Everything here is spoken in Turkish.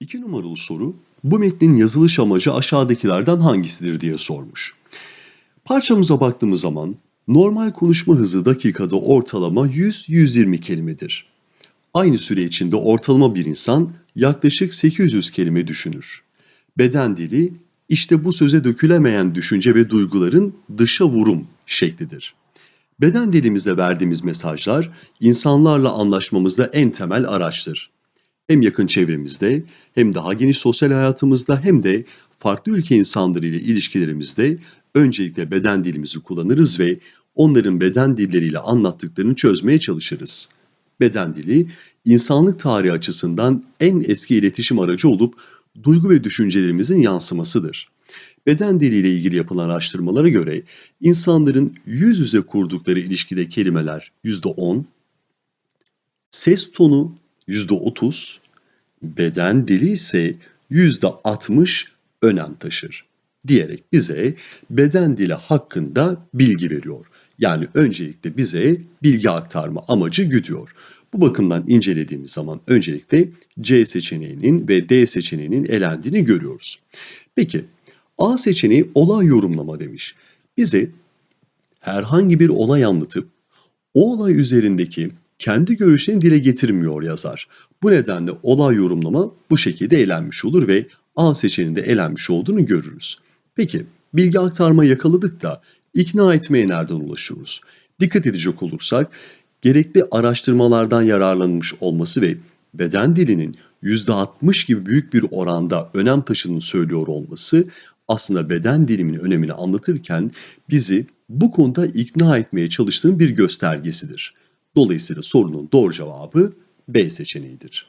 İki numaralı soru, bu metnin yazılış amacı aşağıdakilerden hangisidir diye sormuş. Parçamıza baktığımız zaman normal konuşma hızı dakikada ortalama 100-120 kelimedir. Aynı süre içinde ortalama bir insan yaklaşık 800 kelime düşünür. Beden dili işte bu söze dökülemeyen düşünce ve duyguların dışa vurum şeklidir. Beden dilimizle verdiğimiz mesajlar insanlarla anlaşmamızda en temel araçtır. Hem yakın çevremizde hem daha geniş sosyal hayatımızda hem de farklı ülke insanları ile ilişkilerimizde öncelikle beden dilimizi kullanırız ve onların beden dilleriyle anlattıklarını çözmeye çalışırız. Beden dili insanlık tarihi açısından en eski iletişim aracı olup duygu ve düşüncelerimizin yansımasıdır. Beden diliyle ilgili yapılan araştırmalara göre insanların yüz yüze kurdukları ilişkide kelimeler %10, ses tonu %30, beden dili ise %60 önem taşır diyerek bize beden dili hakkında bilgi veriyor. Yani öncelikle bize bilgi aktarma amacı güdüyor. Bu bakımdan incelediğimiz zaman öncelikle C seçeneğinin ve D seçeneğinin elendiğini görüyoruz. Peki A seçeneği olay yorumlama demiş. Bize herhangi bir olay anlatıp o olay üzerindeki kendi görüşlerini dile getirmiyor yazar. Bu nedenle olay yorumlama bu şekilde elenmiş olur ve A seçeneğinde elenmiş olduğunu görürüz. Peki bilgi aktarma yakaladık da ikna etmeye nereden ulaşıyoruz? Dikkat edecek olursak gerekli araştırmalardan yararlanmış olması ve beden dilinin %60 gibi büyük bir oranda önem taşıdığını söylüyor olması aslında beden diliminin önemini anlatırken bizi bu konuda ikna etmeye çalıştığın bir göstergesidir. Dolayısıyla sorunun doğru cevabı B seçeneğidir.